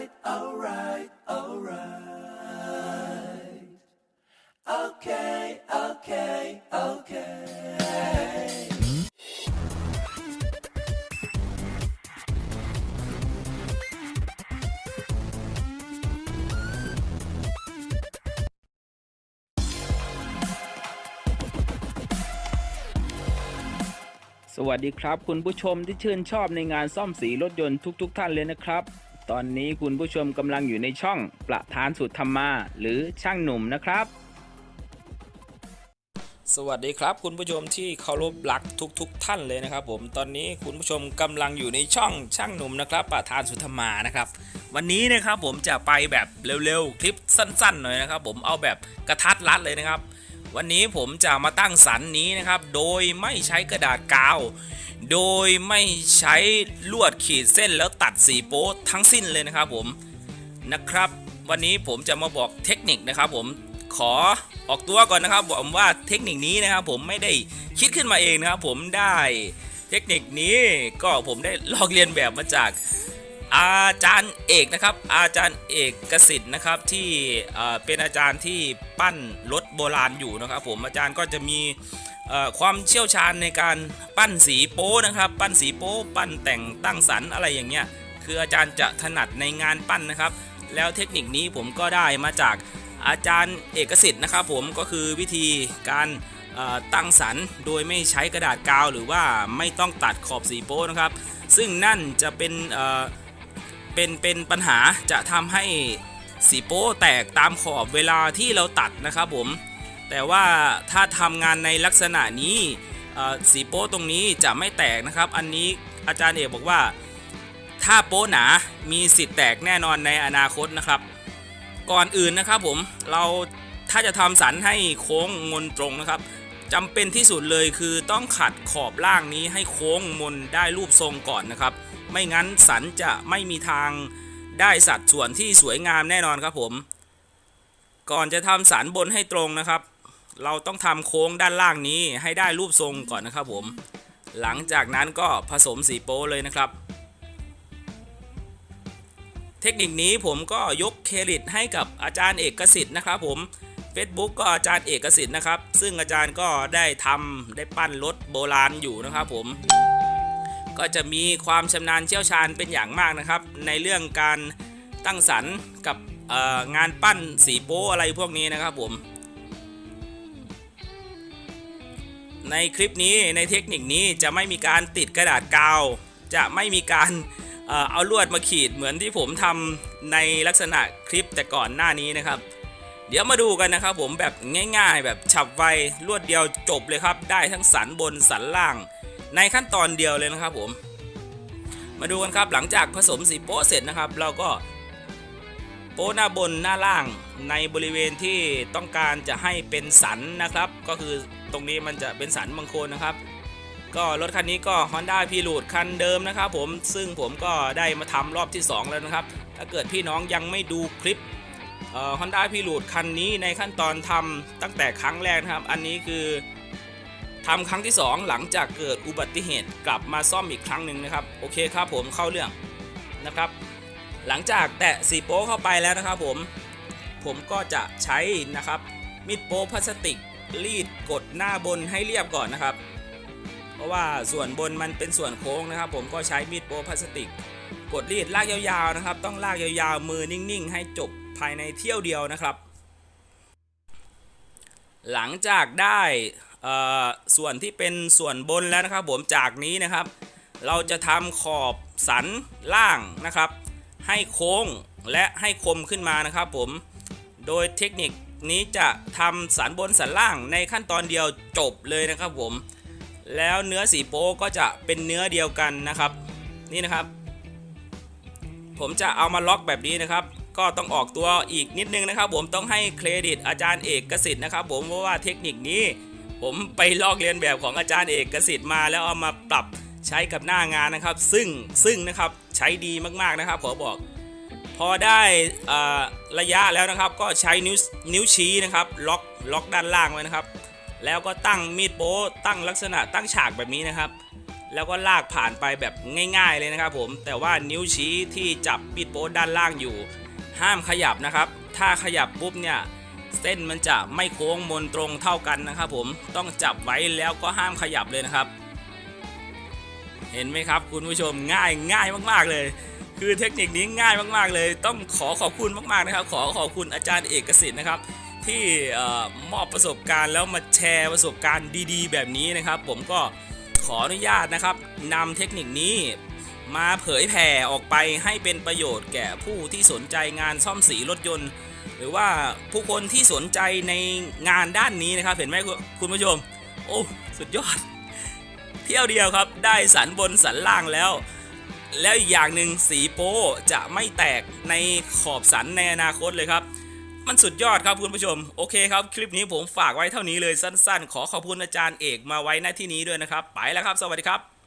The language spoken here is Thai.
right, alright, alright. Okay, okay, okay. สวัสดีครับ คุณผู้ชมที่ชื่นชอบในงานซ่อมสีรถยนต์ทุกๆทท่านเลยนะครับ ตอนนี้คุณผู้ชมกำลังอยู่ในช่องประธานสุดธรรมา หรือช่างหนุ่มนะครับ สวัสดีครับ คุณผู้ชมที่เคารพรักทุกๆท่านเลยนะครับ ผมตอนนี้คุณผู้ชมกำลังอยู่ในช่องช่างหนุ่มนะครับ ประธานสุธรรมานะครับ วันนี้นะครับผมจะไปแบบเร็วๆคลิปสั้นๆหน่อยนะครับ ผมเอาแบบกระทัดรัดเลยนะครับ วันนี้ผมจะมาตั้งสันนี้นะครับ โดยไม่ใช้กระดาษกาว โดยไม่ใช้ลวดขีดเส้นแล้วตัดสีโป๊ทั้งสิ้นเลยนะครับผมนะครับ วันนี้ผมจะมาบอกเทคนิคนะครับผมขอออกตัวก่อนนะครับบอกว่าเทคนิคนี้นะครับผมไม่ได้คิดขึ้นมาเองนะครับผมได้เทคนิคนี้ก็ผมได้ลอกเรียนแบบมาจาก อาจารย์เอกนะครับ อาจารย์เอกกสิทธิ์นะครับที่เป็นอาจารย์ที่ปั้นรถโบราณอยู่นะครับผมอาจารย์ก็จะมีความเชี่ยวชาญในการปั้นสีโป้นะครับ ปั้นสีโป้ปั้นแต่งตั้งสรรอะไรอย่างเงี้ยคืออาจารย์จะถนัดในงานปั้นนะครับ แล้วเทคนิคนี้ผมก็ได้มาจากอาจารย์เอกสิทธิ์นะครับ ผมก็คือวิธีการตั้งสรรโดยไม่ใช้กระดาษกาว หรือว่าไม่ต้องตัดขอบสีโป้นะครับ ซึ่งนั่นจะเป็น เป็นเป็นปัญหาจะทำให้สีโป้แตกตามขอบเวลาที่เราตัดนะครับผม แต่ว่าถ้าทำงานในลักษณะนี้สีโป้ตรงนี้จะไม่แตกนะครับ อันนี้อาจารย์เอกบอกว่า ถ้าโป้หนามีสิทธิ์แตกแน่นอนในอนาคตนะครับ ก่อนอื่นนะครับผมเราถ้าจะทำสันให้โค้งมนตรงนะครับจำเป็นที่สุดเลยคือต้องขัดขอบล่างนี้ให้โค้งมนได้รูปทรงก่อนนะครับ ไม่งั้นสันจะไม่มีทางได้สัดส่วนที่สวยงามแน่นอนครับผม ก่อนจะทำสันบนให้ตรงนะครับ เราต้องทำโค้งด้านล่างนี้ให้ได้รูปทรงก่อนนะครับผม หลังจากนั้นก็ผสมสีโป้เลยนะครับ เทคนิคนี้ผมก็ยกเครดิตให้กับอาจารย์เอกสิทธิ์นะครับผม Facebook ก็อาจารย์เอกสิทธิ์นะครับ ซึ่งอาจารย์ก็ได้ทำได้ปั้นรถโบราณอยู่นะครับผม ก็จะมีความชำนาญเชี่ยวชาญเป็นอย่างมากนะครับ ในเรื่องการตั้งสรรค์กับงานปั้นสีโป้อะไรพวกนี้นะครับผม ในคลิปนี้ในเทคนิคนี้จะไม่มีการติดกระดาษกาว จะไม่มีการเอ่อเอาลวดมาขีดเหมือนที่ผมทำในลักษณะคลิปแต่ก่อนหน้านี้นะครับ เดี๋ยวมาดูกันนะครับผมแบบง่าย ๆ แบบฉับไวรวดเดียวจบเลยครับ ได้ทั้งสันบนสันล่าง ในขั้นตอนเดียวเลยนะครับผม มาดูกันครับหลังจากผสมสีโป๊เสร็จนะครับ เราก็โป๊หน้าบนหน้าล่างในบริเวณที่ต้องการจะให้เป็นสันนะครับ ก็คือตรงนี้มันจะเป็นสันบางโคนนะครับ ก็รถคันนี้ก็ Honda p r e l u d e คันเดิมนะครับผมซึ่งผมก็ได้มาทำรอบที่ 2 แล้วนะครับ ถ้าเกิดพี่น้องยังไม่ดูคลิปเอ่อ Honda p r e l u d e คันนี้ในขั้นตอนทำตั้งแต่ครั้งแรกนะครับ อันนี้คือ ทำครั้งที่ 2 หลังจากเกิดอุบัติเหตุกลับมาซ่อมอีกครั้งหนึ่งนะครับ โอเคครับผมเข้าเรื่องนะครับ หลังจากแตะสีโป๊เข้าไปแล้วนะครับผมผมก็จะใช้นะครับมีดโป๊พลาสติกรีดกดหน้าบนให้เรียบก่อนนะครับ เพราะว่าส่วนบนมันเป็นส่วนโค้งนะครับ ผมก็ใช้มีดโป๊พลาสติก กดรีดลากยาวๆนะครับ ต้องลากยาวๆมือนิ่งๆ ให้จบภายในเที่ยวเดียวนะครับ หลังจากได้ ส่วนที่เป็นส่วนบนแล้วนะครับผมจากนี้นะครับ เราจะทำขอบสันล่างนะครับ ให้โค้งและให้คมขึ้นมานะครับผมโดยเทคนิคนี้จะทำสันบนสันล่างในขั้นตอนเดียวจบเลยนะครับผมแล้วเนื้อสีโป๊ก็จะเป็นเนื้อเดียวกันนะครับ นี่นะครับ ผมจะเอามาล็อกแบบนี้นะครับ ก็ต้องออกตัวอีกนิดนึงนะครับ ผมต้องให้เครดิตอาจารย์เอกกสิทธิ์นะครับ ผมเพราะว่าเทคนิคนี้ ผมไปลอกเลียนแบบของอาจารย์เอกสิทธิ์มาแล้วเอามาปรับใช้กับหน้างานนะครับ ซึ่งซึ่งนะครับใช้ดีมากๆนะครับขอบอก พอได้ระยะแล้วนะครับก็ใช้นิ้วนิ้วชี้นะครับล็อกล็อกด้านล่างไว้นะครับ แล้วก็ตั้งมีดโป๊ตั้งลักษณะตั้งฉากแบบนี้นะครับแล้วก็ลากผ่านไปแบบง่าย ๆเลยนะครับผม แต่ว่านิ้วชี้ที่จับปิดโป๊ด้านล่างอยู่ ห้ามขยับนะครับ ถ้าขยับปุ๊บเนี่ย เส้นมันจะไม่โค้งมนตรงเท่ากันนะครับผมต้องจับไว้แล้วก็ห้ามขยับเลยนะครับ เห็นไหมครับคุณผู้ชมง่ายง่ายมากๆเลย คือเทคนิคนี้ง่ายมากๆเลย ต้องขอขอบคุณมากๆนะครับ ขอขอบคุณอาจารย์เอกสิทธิ์นะครับ ที่มอบประสบการณ์แล้วมาแชร์ประสบการณ์ดีๆ แบบนี้นะครับ ผมก็ขออนุญาตนะครับนำเทคนิคนี้มาเผยแผ่ออกไปให้เป็นประโยชน์แก่ผู้ที่สนใจงานซ่อมสีรถยนต์ หรือว่าผู้คนที่สนใจในงานด้านนี้นะครับ เห็นไหมคุณผู้ชม โอ้ สุดยอด เที่ยวเดียวครับ ได้สันบนสันล่างแล้ว แล้วอีกอย่างหนึ่งสีโป้จะไม่แตกในขอบสันในอนาคตเลยครับ มันสุดยอดครับคุณผู้ชม โอเคครับ คลิปนี้ผมฝากไว้เท่านี้เลยสั้น ๆ ขอขอบคุณอาจารย์เอกมาไว้หน้าที่นี้ด้วยนะครับ ไปแล้วครับ สวัสดีครับ